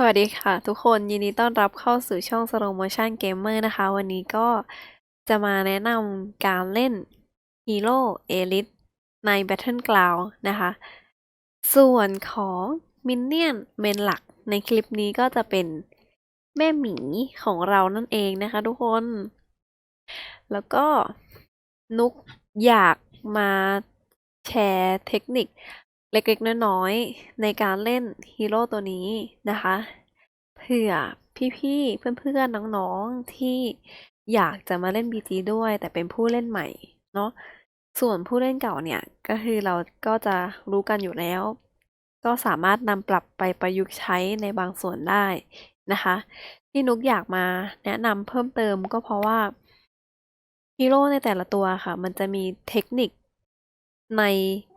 สวัสดีค่ะ ทุกคนยินดีต้อนรับเข้าสู่ช่อง Slow Motion Gamer นะคะ วันนี้ก็จะมาแนะนำการเล่น Hero Elite ใน Battleground นะคะ ส่วนของมินเนี่ยนเมนหลักในคลิปนี้ก็จะเป็นแม่หมีของเรานั่นเองนะคะทุกคน แล้วก็นุกอยากมาแชร์เทคนิค เล็กๆน้อยๆในการเล่นฮีโร่ตัวนี้นะคะเผื่อพี่ๆเพื่อนๆน้องๆที่อยากจะมาเล่น BG ด้วย แต่เป็นผู้เล่นใหม่เนาะส่วนผู้เล่นเก่าเนี่ยก็คือเราก็จะรู้กันอยู่แล้ว ก็สามารถนำปรับไปประยุกต์ใช้ในบางส่วนได้นะคะ ที่นุกอยากมาแนะนำเพิ่มเติมก็เพราะว่าฮีโร่ในแต่ละตัวค่ะ มันจะมีเทคนิค ใน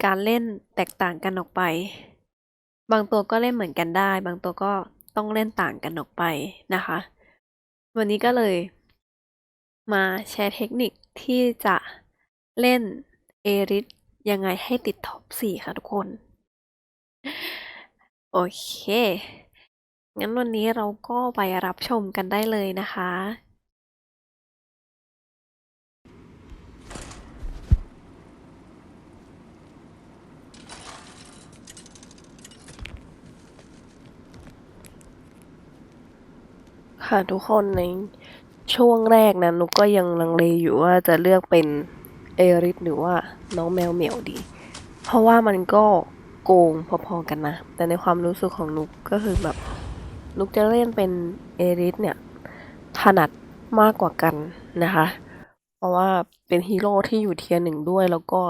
การเล่นแตกต่างกันออกไป บางตัวก็เล่นเหมือนกันได้ บางตัวก็ต้องเล่นต่างกันออกไปนะคะ วันนี้ก็เลยมาแชร์เทคนิคที่จะเล่นเอริสยังไงให้ติดท็อป 4 ค่ะทุกคน โอเค งั้นวันนี้เราก็ไปรับชมกันได้เลยนะคะ ค่ะทุกคนในช่วงแรกนะนุกก็ยังลังเลอยู่ว่าจะเลือกเป็นเอริสหรือว่าน้องแมวเหมียวดี เพราะว่ามันก็โกงพอๆกันนะ แต่ในความรู้สึกของนุกก็คือแบบนุกจะเล่นเป็นเอริสเนี่ยถนัดมากกว่ากันนะคะ เพราะว่าเป็นฮีโร่ที่อยู่เทียร์หนึ่งด้วยแล้วก็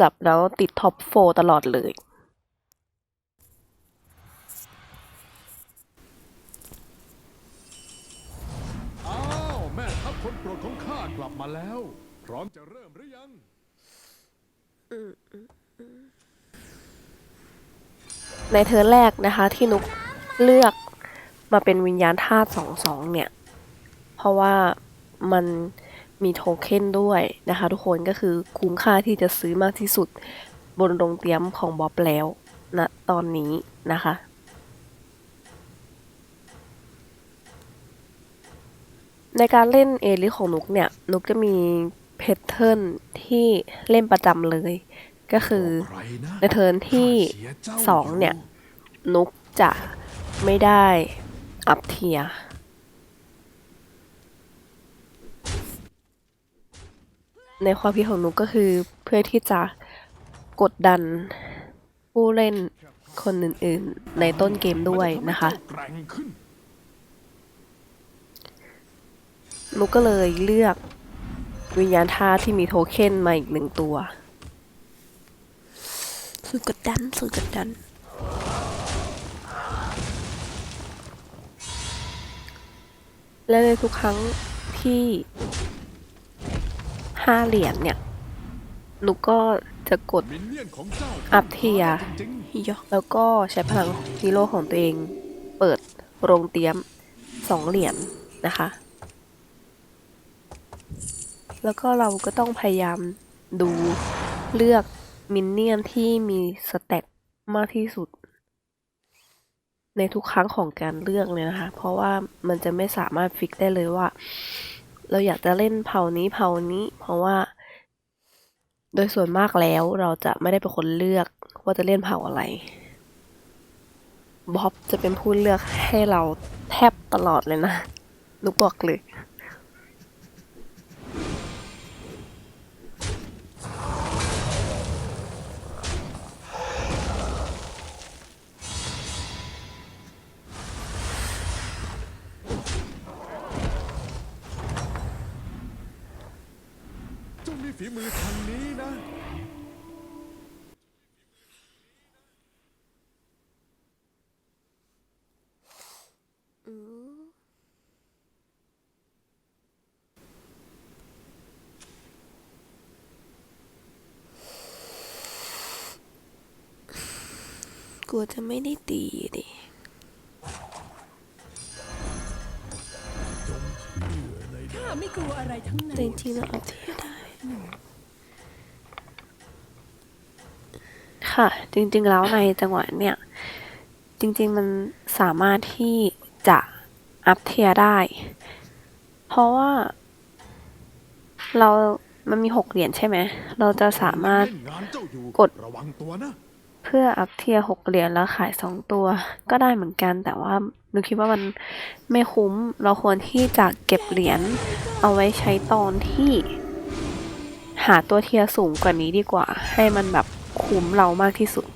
จับแล้วติดท็อปโฟตลอดเลย มาแล้ว พร้อมจะเริ่มหรือยัง ในเทอร์นแรกนะคะที่นุกเลือกมาเป็นวิญญาณธาตุสองสองเนี่ย เพราะว่ามันมีโทเค็นด้วยนะคะ ทุกคนก็คือคุ้มค่าที่จะซื้อมากที่สุดบนโรงเตรียมของบ๊อบแล้วนะตอนนี้นะคะ ในการเล่นเอลิของนุกเนี่ย นุกจะมีแพทเทิร์นที่เล่นประจำเลย ก็คือใครนะในเทิร์นที่ข้าเชียร์เจ้าสองเนี่ย นุกจะไม่ได้อัพเทียร์ในความคิดของนุกก็คือเพื่อที่จะกดดันผู้เล่นคนอื่นๆ ในต้นเกมด้วยนะคะ มัจทำให้เจ้าแกร่งขึ้ นนุกก็เลยเลือกวิญญาณธาตุที่มีโทเค็นมาอีกหนึ่งตัว สุดกดดัน สุดกดดัน และในทุกครั้งที่ห้าเหรียญเนี่ยนุกก็จะกดมินเนี่ยนของเจ้าอัพเทียร์จริงแล้วก็ใช้พลังฮีโร่ของตัวเอง เปิดโรงเตรียมสองเหรียญนะคะ แล้วก็เราก็ต้องพยายามดูเลือกมินเนี่ยนที่มีสเต็ตมากที่สุด ในทุกครั้งของการเลือกเลยนะคะ เพราะว่ามันจะไม่สามารถฟิกได้เลยว่า เราอยากจะเล่นเผ่านี้เผ่านี้ เพราะว่า โดยส่วนมากแล้วเราจะไม่ได้เป็นคนเลือกว่าจะเล่นเผ่าอะไรบ๊อบจะเป็นผู้เลือกให้เราแทบตลอดเลยนะนุกบอกเลย เจ้ามีฝีมือทางนี้นะ กลัวจะไม่ได้ตีดิข้าไม่กลัวอะไรทั้งนั้แต่นจริงๆเราเอาเทียได้ ค่ะ จริง ๆ แล้วในจังหวะเนี่ย จริง ๆ มันสามารถที่จะอัพเทียได้ เพราะว่า เรา มันมีหกเหรียญใช่ไหม เราจะสามารถกดระวังตัวนะเพื่ออัพเทียหกเหรียญแล้วขายสองตัว ก็ได้เหมือนกัน แต่ว่าหนูคิดว่ามันไม่คุ้ม เราควรที่จะเก็บเหรียญเอาไว้ใช้ตอนที่ หาตัวเทียร์สูงกว่านี้ดีกว่า ให้มันแบบคุ้มเรามากที่สุด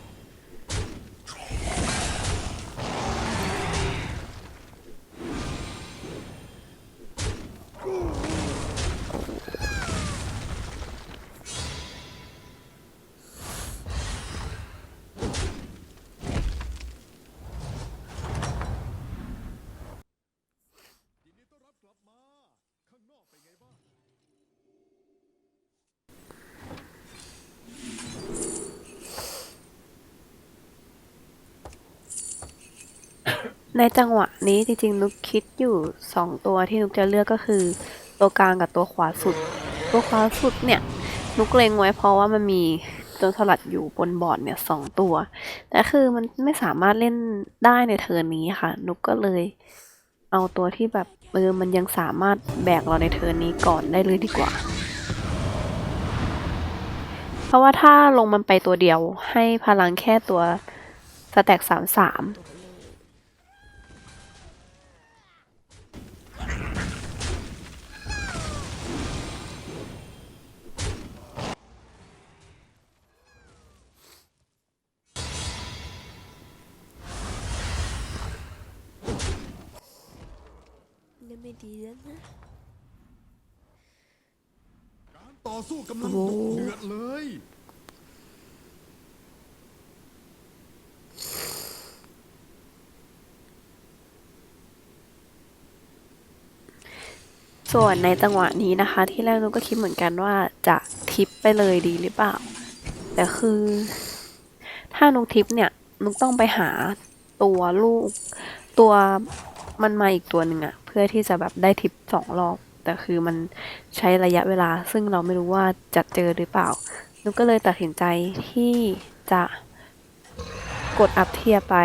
ในจังหวะนี้จริงๆ นุกคิดอยู่สองตัวที่นุกจะเลือกก็คือ ตัวกลางกับตัวขวาสุด ตัวขวาสุดเนี่ย นุกเล็งไว้เพราะว่ามันมีโจนสลัดอยู่บนบอร์ดเนี่ยสองตัว แต่คือมันไม่สามารถเล่นได้ในเทิร์นนี้ค่ะ นุกก็เลยเอาตัวที่แบบเออมันยังสามารถแบกเราในเทิร์นนี้ก่อนได้เลยดีกว่า เพราะว่าถ้าลงมันไปตัวเดียวให้พลังแค่ตัวสแต็กสามสาม ไม่ดีแล้วนะ การต่อสู้กำลังโอ้ดุเดือดเลย ส่วนในจังหวะนี้นะคะ ที่แรกนุกก็คิดเหมือนกันว่าจะทิปไปเลยดีหรือเปล่า แต่คือ ถ้านุกทิปเนี่ยนุกต้องไปหาตัวลูก ตัวมันมาอีกตัวหนึ่งอะเพื่อที่จะแบบได้ทิปสองรอบ แต่คือมันใช้ระยะเวลา ซึ่งเราไม่รู้ว่าจะเจอหรือเปล่านุกก็เลยตัดสินใจที่จะกดอัพเทียร์ไป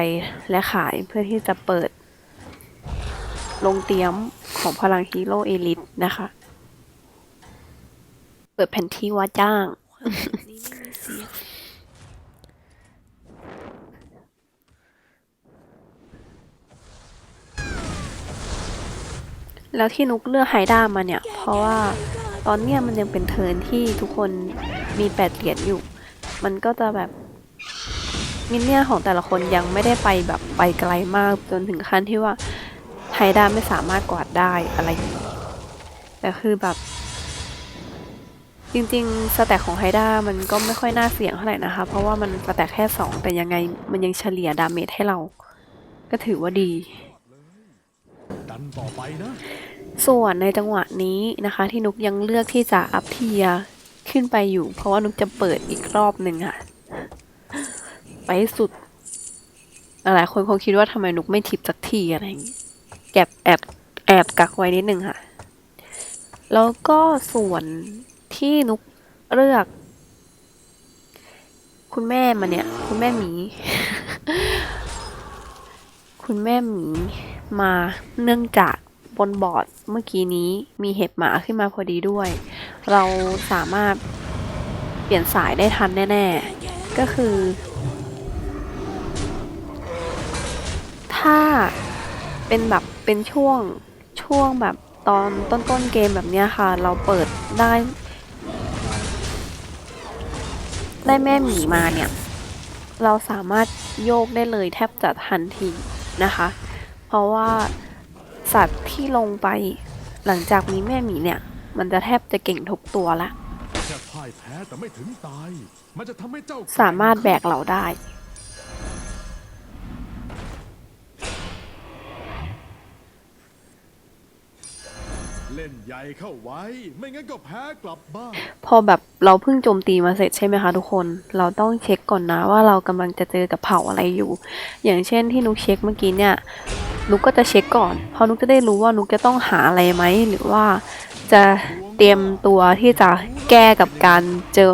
และขายเพื่อที่จะเปิด ลงเตรียมของพลังฮีโร่เอลิทนะคะ เปิดแผนที่ว่าจ้าง แล้วที่นุกเลือกไฮด้ามาเนี่ย เพราะว่าตอนเนี้ยมันยังเป็นเทิร์นที่ทุกคนมีแปดเหรียญอยู่ มันก็จะแบบมินเนี่ยของแต่ละคนยังไม่ได้ไปแบบไปไกลมากจนถึงขั้นที่ว่าไฮด้าไม่สามารถกวาดได้อะไรอย่างนี้แต่คือแบบ จริงๆสแต็กของไฮด้ามันก็ไม่ค่อยน่าเสี่ยงเท่าไหร่นะคะ เพราะว่ามันสแต็กแค่สองแต่ยังไงมันยังเฉลี่ยดาเมจให้เรา ก็ถือว่าดี ต่อไปนะ ส่วนในจังหวะนี้นะคะ ที่นุกยังเลือกที่จะอัพเทียขึ้นไปอยู่ เพราะว่านุกจะเปิดอีกรอบหนึ่งค่ะ ไปสุดหลายคนคงคิดว่าทำไมนุกไม่ทิปสักทีอะไรอย่างงี้แอบแอบแอบกักไว้นิดนึงค่ะ แล้วก็ส่วนที่นุกเลือก คุณแม่มาเนี่ย คุณแม่หมี คุณแม่หมี มาเนื่องจากบนบอร์ดเมื่อกี้นี้มีเห็บหมาขึ้นมาพอดีด้วย เราสามารถเปลี่ยนสายได้ทันแน่ ๆ ก็คือ ถ้าเป็นแบบเป็นช่วงช่วงแบบตอนต้นๆเกมแบบนี้ค่ะ เราเปิดได้ ได้แม่หมีมาเนี่ย เราสามารถโยกได้เลยแทบจะทันทีนะคะ เพราะว่าสัตว์ที่ลงไปหลังจากมีแม่หมีเนี่ย มันจะแทบจะเก่งทุกตัวละแค่พ่ายแพ้แต่ไม่ถึงตาย มันจะทำให้เจ้าสามารถแบกเราได้ เล่นใหญ่เข้าไว้ ไม่งั้นก็แพ้กลับบ้านพอแบบเราเพิ่งโจมตีมาเสร็จใช่ไหมคะทุกคน เราต้องเช็คก่อนนะว่าเรากำลังจะเจอกับเผ่าอะไรอยู่ อย่างเช่นที่นุกเช็คเมื่อกี้เนี่ย นุกก็จะเช็คก่อน เพราะนุกจะได้รู้ว่านุกจะต้องหาอะไรไหม หรือว่าจะเตรียมตัวที่จะแก้กับการเจอ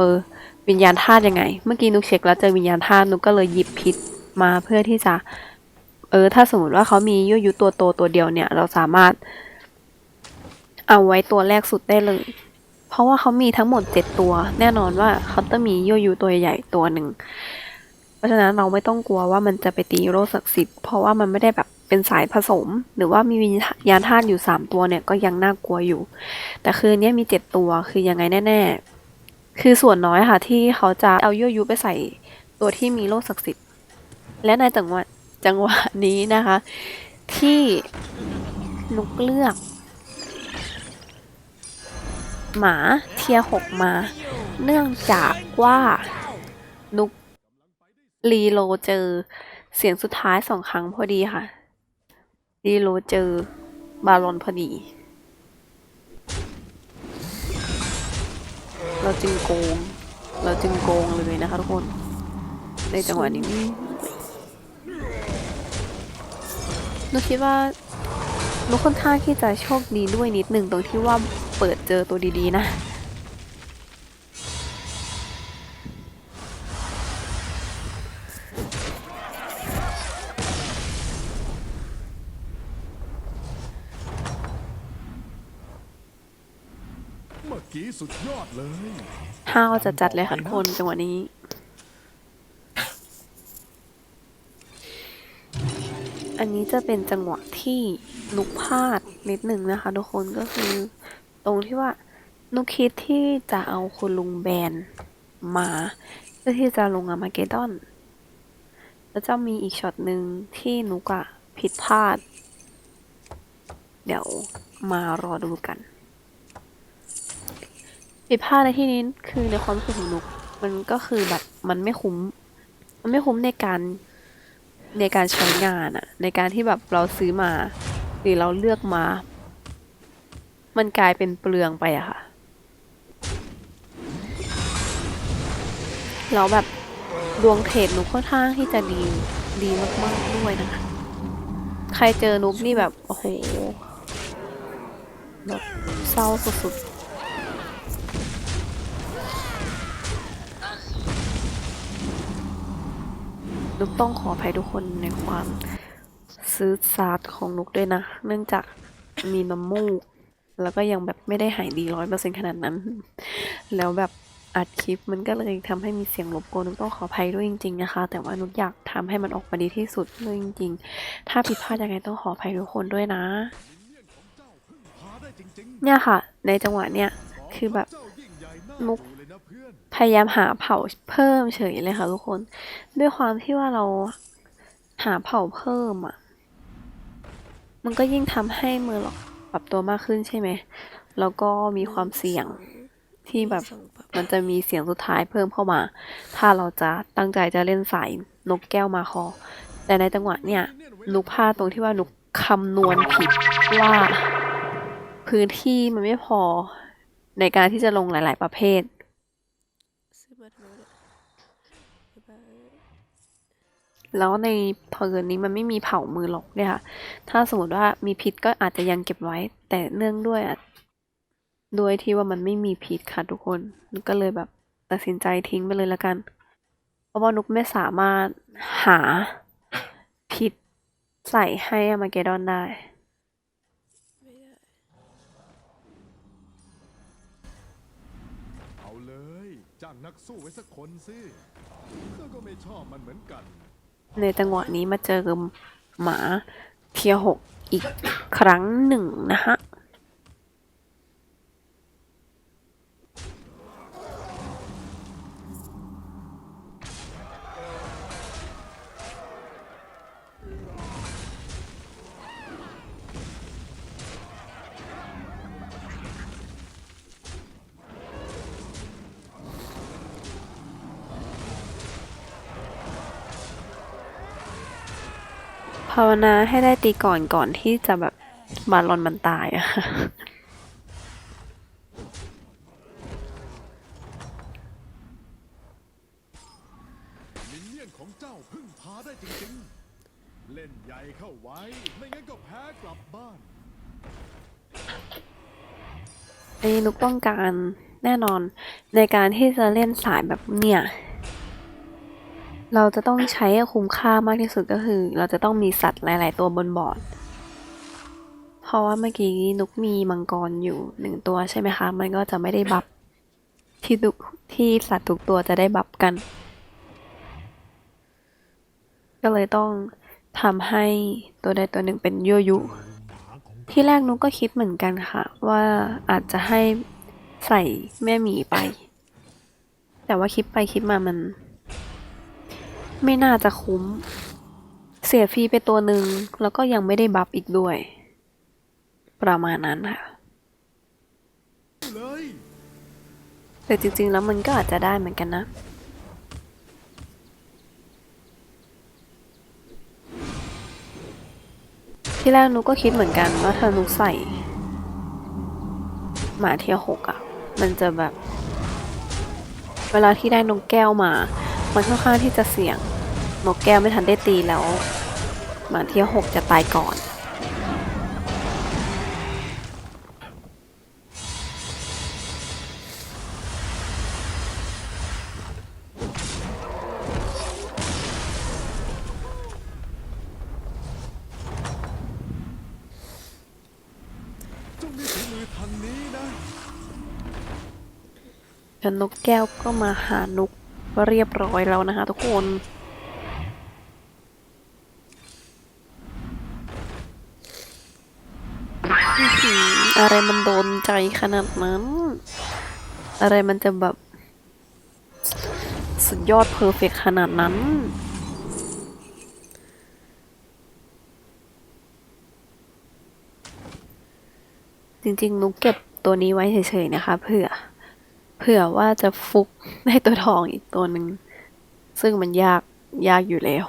วิญญาณธาตุยังไง เมื่อกี้นุกเช็คแล้วเจอวิญญาณธาตุนุกก็เลยหยิบพิษมาเพื่อที่จะ เออ ถ้าสมมติว่าเขามียั่วยุตัวโตตัวเดียวเนี่ย เราสามารถ เอาไว้ตัวแรกสุดได้เลย เพราะว่าเขามีทั้งหมดเจ็ดตัว แน่นอนว่าเขาต้องมียั่วยุตัวใหญ่ตัวหนึ่ง เพราะฉะนั้นเราไม่ต้องกลัวว่ามันจะไปตีโรคศักดิ์สิทธิ์เพราะว่ามันไม่ได้แบบ เป็นสายผสม หรือว่ามีวิญญาณธาตุอยู่สามตัวเนี่ยก็ยังน่ากลัวอยู่ แต่คืนนี้มีเจ็ดตัวคือยังไงแน่ ๆ คือส่วนน้อยค่ะที่เขาจะเอายั่วยุไปใส่ตัวที่มีโรคศักดิ์สิทธิ์ และในจังหวะจังหวะนี้นะคะ ที่นุกเลือก หมาเทียหกมา เนื่องจากว่านุกรีโลเจอเสียงสุดท้ายสองครั้งพอดีค่ะ รีโลเจอบาลอนพอดี เราจึงโกง เราจึงโกงเลยนะคะทุกคน ในจังหวะนี้นุกคิดว่านุกค่อนข้างที่จะโชคดีด้วยนิดหนึ่งตรงที่ว่าเปิดเจอตัวดีๆนะ ห้าวจะจัดเลยค่ะทุกคนจังหวะนี้ อันนี้จะเป็นจังหวะที่นุกพลาดนิดหนึ่งนะคะ ทุกคนก็คือ ตรงที่ว่านุกคิดที่จะเอาคุณลุงแบนมาเพื่อที่จะลงอามาเกดอน แล้วจะมีอีกช็อตหนึ่งที่นุกอะผิดพลาด เดี๋ยวมารอดูกัน ผิดพลาดในที่นี้คือในความรู้สึกของนุก มันก็คือแบบมันไม่คุ้ม มันไม่คุ้มในการในการใช้งานอะในการที่แบบเราซื้อมา หรือเราเลือกมา มันกลายเป็นเปลืองไปอะค่ะแล้วแบบดวงเทรดนุกค่อนข้างที่จะดีดีมากๆด้วยนะคะ ใครเจอนุกนี่แบบ โอ้โหแบบเศร้าสุดๆ นุกต้องขออภัยทุกคนในความซื้อซาดของนุกด้วยนะ เนื่องจากมีน้ำมูก แล้วก็ยังแบบไม่ได้หายดีร้อยเปอร์เซ็นขนาดนั้น แล้วแบบอัดคลิปมันก็เลยทำให้มีเสียงรบกวนนุกต้องขออภัยด้วยจริง ๆ นะคะ แต่ว่านุกอยากทำให้มันออกมาดีที่สุดเลยจริง ๆ ถ้าผิดพลาดยังไงต้องขออภัยทุกคนด้วยนะ เนี่ยค่ะ ในจังหวะเนี้ยคือแบบนุก พยายามหาเผ่าเพิ่มเฉยเลยค่ะทุกคน ด้วยความที่ว่าเราหาเผ่าเพิ่มอะ มันก็ยิ่งทำให้มือเราปรับตัวมากขึ้นใช่ไหม แล้วก็มีความเสี่ยงที่แบบมันจะมีเสียงสุดท้ายเพิ่มเข้ามา ถ้าเราจะตั้งใจจะเล่นสายนกแก้วมาคอ แต่ในจังหวะเนี่ยนุกพลาดตรงที่ว่านุกคำนวณผิดว่าพื้นที่มันไม่พอในการที่จะลงหลาย ๆ ประเภท ซื้อมาทำไมเนี่ยบ๊ายบาย แล้วในเพิร์นนี้มันไม่มีเผามือหรอกเนี่ยค่ะ ถ้าสมมติว่ามีพิษก็อาจจะยังเก็บไว้ แต่เนื่องด้วยอะด้วยที่ว่ามันไม่มีพิษค่ะทุกคนนุกก็เลยแบบตัดสินใจทิ้งไปเลยละกัน เพราะว่านุกไม่สามารถหาพิษใส่ให้อามาเกดอนได้เอาเลยจ้างนักสู้ไว้สักคนสิข้าก็ไม่ชอบมันเหมือนกัน ในจังหวะนี้มาเจอกับหมาเทียหกอีกครั้งหนึ่งนะคะ ภาวนาให้ได้ตีก่อนก่อนที่จะแบบบาลอนมันตายอะค่ะมินเนี่ยนของเจ้าพึ่งพาได้จริงๆเล่นใหญ่เข้าไว้ ไม่งั้นก็แพ้กลับบ้านอันนี้นุกต้องการแน่นอนในการที่จะเล่นสายแบบเนี่ย เราจะต้องใช้คุ้มค่ามากที่สุดก็คือ เราจะต้องมีสัตว์หลาย ๆ ตัวบนบอร์ด เพราะว่าเมื่อกี้นุกมีมังกรอยู่หนึ่งตัวใช่ไหมคะ มันก็จะไม่ได้บัฟที่ทุกที่สัตว์ทุกตัวจะได้บัฟกัน ก็เลยต้องทำให้ตัวใดตัวหนึ่งเป็นยั่วยุ ที่แรกนุกก็คิดเหมือนกันค่ะ ว่าอาจจะให้ใส่แม่หมีไป แต่ว่าคิดไปคิดมามัน ไม่น่าจะคุ้ม เสียฟรีไปตัวหนึ่งแล้วก็ยังไม่ได้บัฟอีกด้วย ประมาณนั้นค่ะ แต่จริงๆแล้วมันก็อาจจะได้เหมือนกันนะที่แรกนุก็คิดเหมือนกันว่าถ้านุใส่ หมาเทียหกอะมันจะแบบ เวลาที่ได้นกแก้วมา มันค่อนข้างที่จะเสี่ยงนกแก้วไม่ทันได้ตีแล้วหมาเทียร์หกจะตายก่อนแล้วนกแก้วก็มาหานุก เรียบร้อยแล้วนะคะทุกคนอื้อหืออะไรมันโดนใจขนาดนั้น อะไรมันจะแบบ สุดยอดเพอร์เฟกขนาดนั้นจริงๆนุกเก็บตัวนี้ไว้เฉยๆนะคะเผื่อ เผื่อว่าจะฟุกได้ตัวทองอีกตัวหนึ่ง ซึ่งมันยากยากอยู่แล้ว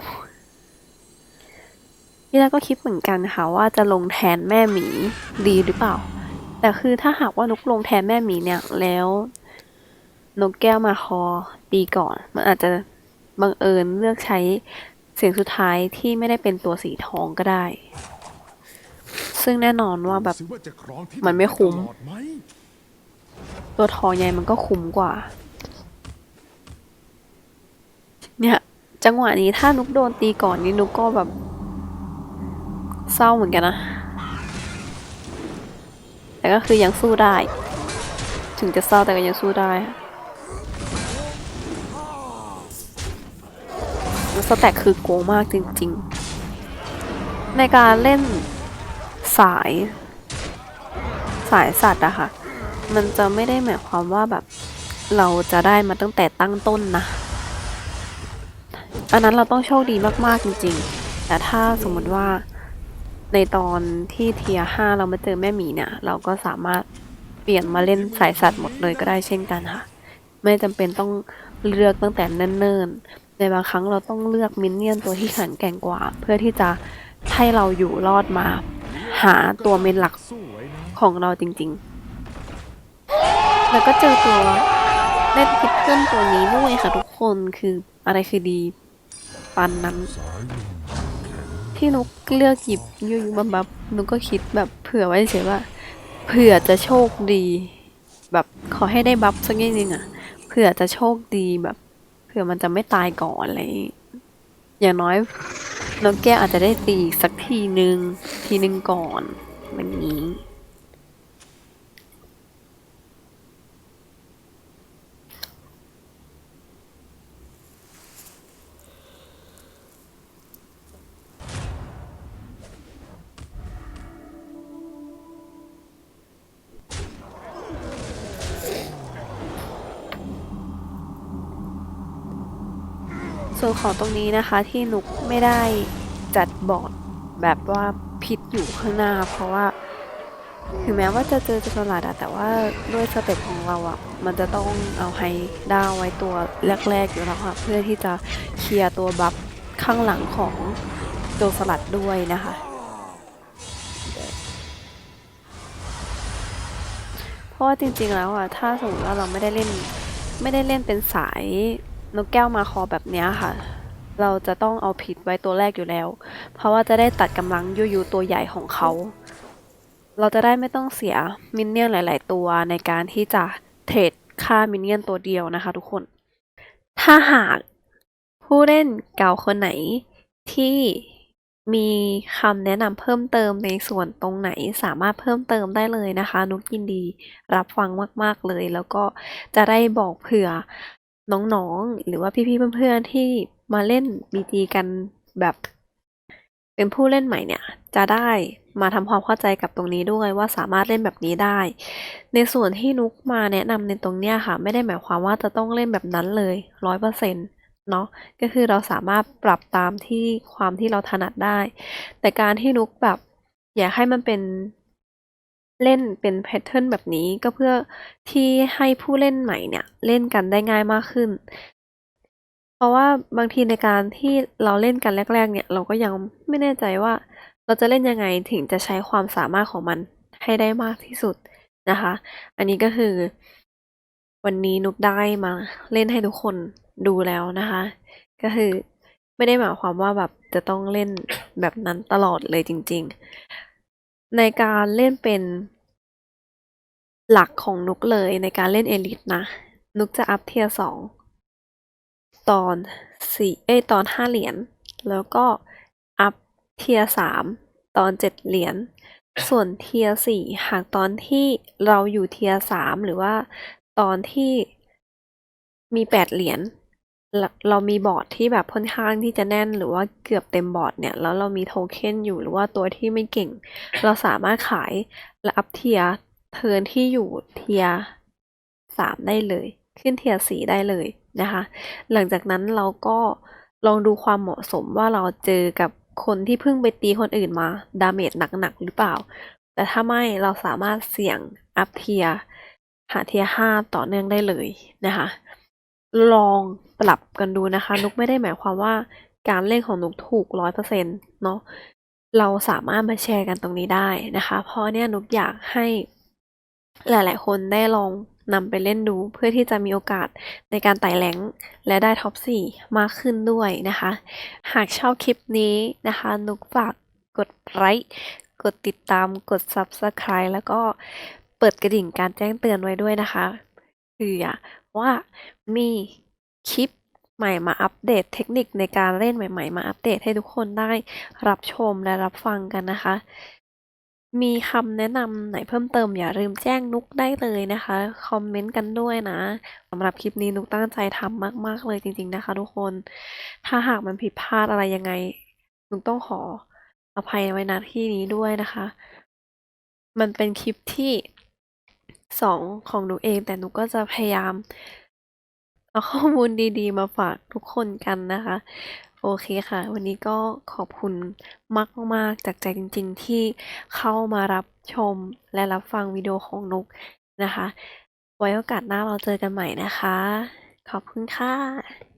พี่แรกก็คิดเหมือนกันค่ะว่าจะลงแทนแม่หมีดีหรือเปล่า แต่คือถ้าหากว่านกลงแทนแม่หมีเนี่ยแล้ว นกแก้วมาคอตีก่อน มันอาจจะบังเอิญเลือกใช้เสียงสุดท้ายที่ไม่ได้เป็นตัวสีทองก็ได้ ซึ่งแน่นอนว่าแบบมันไม่คุ้ม ตัวทองใหญ่มันก็คุ้มกว่า เนี่ย จังหวะนี้ถ้านุกโดนตีก่อนนี่นุกก็แบบ เศร้าเหมือนกันนะ แต่ก็คือยังสู้ได้ ถึงจะเศร้าแต่ก็ยังสู้ได้แล้วสแต็กคือโกงมากจริงๆ ในการเล่นสายสายสัตว์อะค่ะ มันจะไม่ได้หมายความว่าแบบ เราจะได้มาตั้งแต่ตั้งต้นนะ อันนั้นเราต้องโชคดีมากๆจริง ๆ แต่ถ้าสมมติว่าในตอนที่เทียห้าเรามาเจอแม่หมีเนี่ย เราก็สามารถเปลี่ยนมาเล่นสายสัตว์หมดเลยก็ได้เช่นกันค่ะ ไม่จำเป็นต้องเลือกตั้งแต่เนิ่นๆ ในบางครั้งเราต้องเลือกมินเนี่ยนตัวที่แข็งแกร่งกว่า เพื่อที่จะให้เราอยู่รอดมา หาตัวเมนหลักของเราจริง ๆ แล้วก็เจอตัวเล่นพิทเทิลตัวนี้ด้วยค่ะทุกคนคืออะไรคือดีปันนั้น ที่นุกเลือกหยิบยูยูบัมบับนุกก็คิดแบบเผื่อไว้เฉยว่าเผื่อจะโชคดี แบบขอให้ได้บัฟสักนิดนึงอะเผื่อจะโชคดีแบบ เผื่อมันจะไม่ตายก่อนอะไรอย่างงี้อย่างน้อยน้องแก้วอาจจะได้ตีสักทีนึง ทีนึงก่อนแบบนี้ ส่วนของตรงนี้นะคะที่นุกไม่ได้จัดบอร์ดแบบว่าพิษอยู่ข้างหน้า เพราะว่า ถึงแม้ว่าจะเจอจุลาดอะแต่ว่าด้วยสเต็ปของเราอะมันจะต้องเอาไฮด้าไว้ตัวแรกๆอยู่แล้วค่ะ เพื่อที่จะเคลียร์ตัวบัฟข้างหลังของโจสลัดด้วยนะคะเพราะว่าจริงๆแล้วอะถ้าสมมติว่าเราไม่ได้เล่นไม่ได้เล่นเป็นสาย นกแก้วมาคอแบบนี้ค่ะ เราจะต้องเอาผิดไว้ตัวแรกอยู่แล้ว เพราะว่าจะได้ตัดกำลังยูยูตัวใหญ่ของเขา เราจะได้ไม่ต้องเสียมินเนี่ยนหลาย ๆ ตัวในการที่จะเทรดค่ามินเนี่ยนตัวเดียวนะคะ ทุกคน ถ้าหากผู้เล่นเก่าคนไหนที่มีคำแนะนำเพิ่มเติมในส่วนตรงไหนสามารถเพิ่มเติมได้เลยนะคะ นุกยินดีรับฟังมาก ๆ เลย แล้วก็จะได้บอกเผื่อ น้องๆ หรือว่าพี่ๆเพื่อนๆที่มาเล่น BG กันแบบเป็นผู้เล่นใหม่เนี่ย จะได้มาทำความเข้าใจกับตรงนี้ด้วยว่าสามารถเล่นแบบนี้ได้ ในส่วนที่นุกมาแนะนำในตรงเนี้ยค่ะ ไม่ได้หมายความว่าจะต้องเล่นแบบนั้นเลยร้อยเปอร์เซ็นต์เนาะก็คือเราสามารถปรับตามที่ความที่เราถนัดได้ แต่การที่นุกแบบอยากให้มันเป็น เล่นเป็นแพทเทิร์นแบบนี้ก็เพื่อที่ให้ผู้เล่นใหม่เนี่ยเล่นกันได้ง่ายมากขึ้น เพราะว่าบางทีในการที่เราเล่นกันแรก ๆ เนี่ยเราก็ยังไม่แน่ใจว่า เราจะเล่นยังไงถึงจะใช้ความสามารถของมันให้ได้มากที่สุดนะคะ อันนี้ก็คือวันนี้นุกได้มาเล่นให้ทุกคนดูแล้วนะคะ ก็คือไม่ได้หมายความว่าแบบจะต้องเล่นแบบนั้นตลอดเลยจริง ๆ ในการเล่นเป็นหลักของนุกเลยในการเล่นเอลิทนะ นุกจะอัพเทียร์สองตอนสี่เอ้ตอนห้าเหรียญแล้วก็อัพเทียสามตอนเจ็ดเหรียญส่วนเทียสี่หากตอนที่เราอยู่เทียสามหรือว่าตอนที่มีแปดเหรียญ เรามีบอร์ดที่แบบค่อนข้างที่จะแน่นหรือว่าเกือบเต็มบอร์ดเนี่ย แล้วเรามีโทเค็นอยู่หรือว่าตัวที่ไม่เก่ง เราสามารถขายและอัพเทียเทิร์นที่อยู่เทียสามได้เลย ขึ้นเทียสี่ได้เลยนะคะ หลังจากนั้นเราก็ลองดูความเหมาะสมว่าเราเจอกับคนที่เพิ่งไปตีคนอื่นมา ดาเมจหนักๆหรือเปล่า แต่ถ้าไม่เราสามารถเสี่ยงอัพเทียหาเทียห้าต่อเนื่องได้เลยนะคะ ลองปรับกันดูนะคะ นุกไม่ได้หมายความว่าการเล่นของนุกถูกร้อยเปอร์เซ็นต์เนาะเราสามารถมาแชร์กันตรงนี้ได้นะคะ เพราะเนี่ยนุกอยากให้หลาย ๆ คนได้ลองนำไปเล่นดูเพื่อที่จะมีโอกาสในการไต่แรงและได้ท็อป 4 มากขึ้นด้วยนะคะ หากชอบคลิปนี้นะคะ นุกฝากกดไลค์กดติดตามกด Subscribe แล้วก็เปิดกระดิ่งการแจ้งเตือนไว้ด้วยนะคะเผื่อ ว่ามีคลิปใหม่มาอัปเดตเทคนิคในการเล่นใหม่ ๆ มาอัปเดตให้ทุกคนได้รับชมและรับฟังกันนะคะ มีคำแนะนำไหนเพิ่มเติมอย่าลืมแจ้งนุกได้เลยนะคะ คอมเมนต์กันด้วยนะสำหรับคลิปนี้นุกตั้งใจทำมาก ๆ เลยจริง ๆ นะคะ ทุกคน ถ้าหากมันผิดพลาดอะไรยังไงนุกต้องขออภัยไว้ณที่นี้ด้วยนะคะ มันเป็นคลิปที่ สองของหนูเอง แต่หนูก็จะพยายามเอาข้อมูลดีๆ มาฝากทุกคนกันนะคะ โอเคค่ะ วันนี้ก็ขอบคุณมากๆจากใจจริง ๆ ที่เข้ามารับชมและรับฟังวิดีโอของนุกนะคะ ไว้โอกาสหน้าเราเจอกันใหม่นะคะ ขอบคุณค่ะ